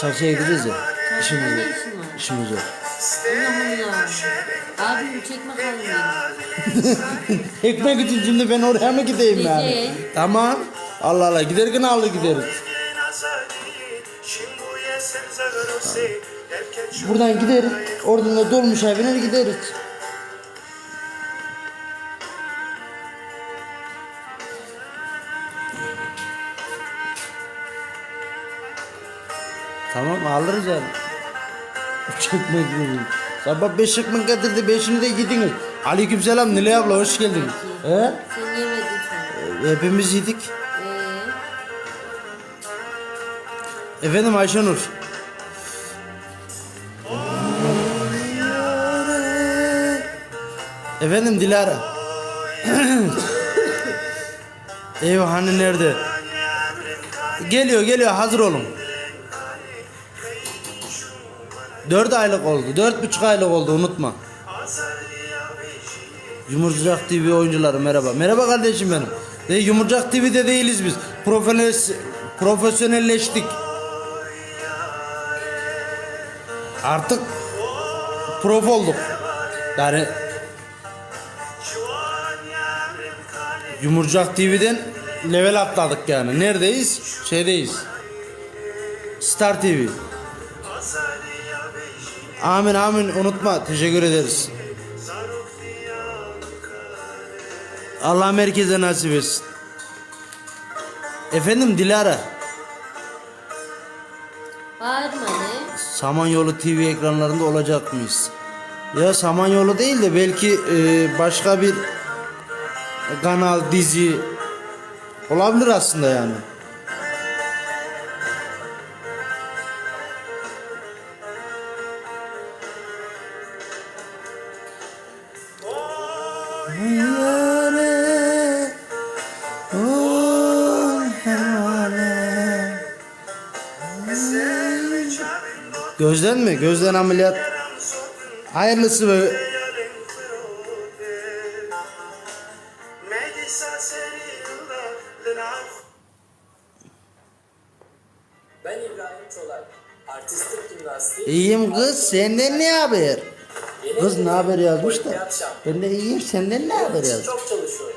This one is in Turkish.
Çarşıya gideceğiz ya. İşimiz var. İşimiz var. Allah Allah. Abim çekme kalın. Ekmek için şimdi ben oraya mı gideyim yani? Gideceğim. Tamam. Allah Allah giderken alır gideriz. Buradan gideriz. Oradan da dolmuşa biner gideriz. Tamam alırız yani. Çekmek gibi. Sabah beş ekmek getirdi beşini de yediniz. Aleyküm selam Nilay abla hoş geldin. He? Sen yemedin sen. Hepimiz yedik. Ee, Efendim Ayşenur. Efendim Dilara. Eyvah hani nerede? Geliyor geliyor hazır olun. Dört aylık oldu. Dört buçuk aylık oldu unutma. Yumurcak TV oyuncuları merhaba. Merhaba kardeşim benim. De Yumurcak TV'de değiliz biz. Profesyonel, profesyonelleştik. Artık prof olduk. Yani Yumurcak TV'den level atladık yani. Neredeyiz? Şeydeyiz. Star TV. Amin amin unutma. Teşekkür ederiz. Allah merkeze nasip etsin. Efendim Dilara. bağırma ne? Samanyolu TV ekranlarında olacak mıyız? Ya Samanyolu değil de belki e, başka bir kanal, dizi olabilir aslında yani. Gözden mi? Gözden ameliyat. Hayırlısı ve Ben İbrahim Çolak. Artistik jimnastiği. iyiyim kız. Senden ne haber? Kız ne haber yazmış da. Ben de iyiyim. Senden ne haber yazmış? Çok çalışıyorum.